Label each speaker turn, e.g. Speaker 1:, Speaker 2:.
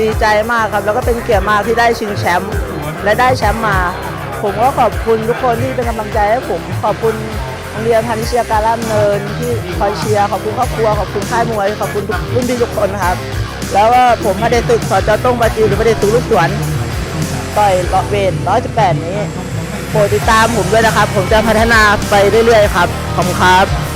Speaker 1: ดีใจมากครับ แล้วก็เป็นเกียรติมากที่ได้ชิงแชมป์และได้แชมป์มา ผมก็ขอบคุณทุกคนที่เป็นกำลังใจให้ผม ขอบคุณโรงเรียนพันธิเชียการ่ามเนินที่คอยเชียร์ขอบคุณครอบครัวขอบคุณค่ายมวยขอบคุณทุกรุ่นพี่ทุกคนครับ แล้วก็ผมไม่ได้ตึกสอจอต้งบาจีหรือไม่ได้ตึกลูกสวนต่อยเลาะเวท118 นี้โปรดติดตามผมด้วยนะครับ ผมจะพัฒนาไปเรื่อยๆครับขอบคุณครับ